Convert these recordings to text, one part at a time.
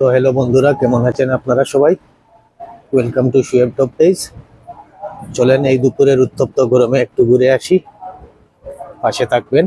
তো হ্যালো বন্ধুরা, কেমন আছেন আপনারা সবাই? Welcome to Shoaib top page চলেন এই দুপুরের উত্তপ্ত গরমে একটু ঘুরে আসি। পাশে থাকবেন।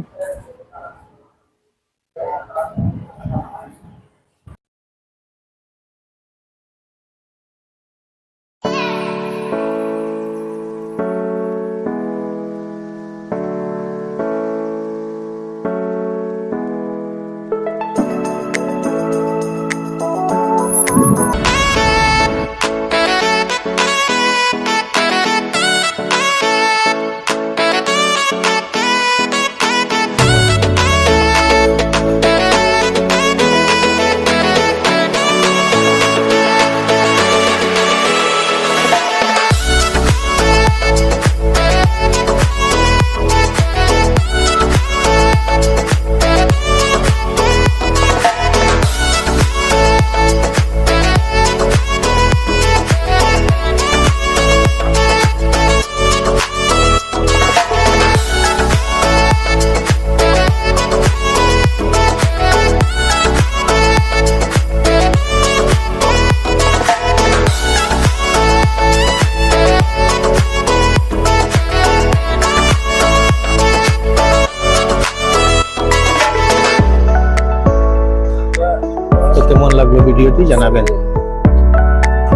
লাগল ভিডিওটি জানাবেন।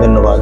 ধন্যবাদ।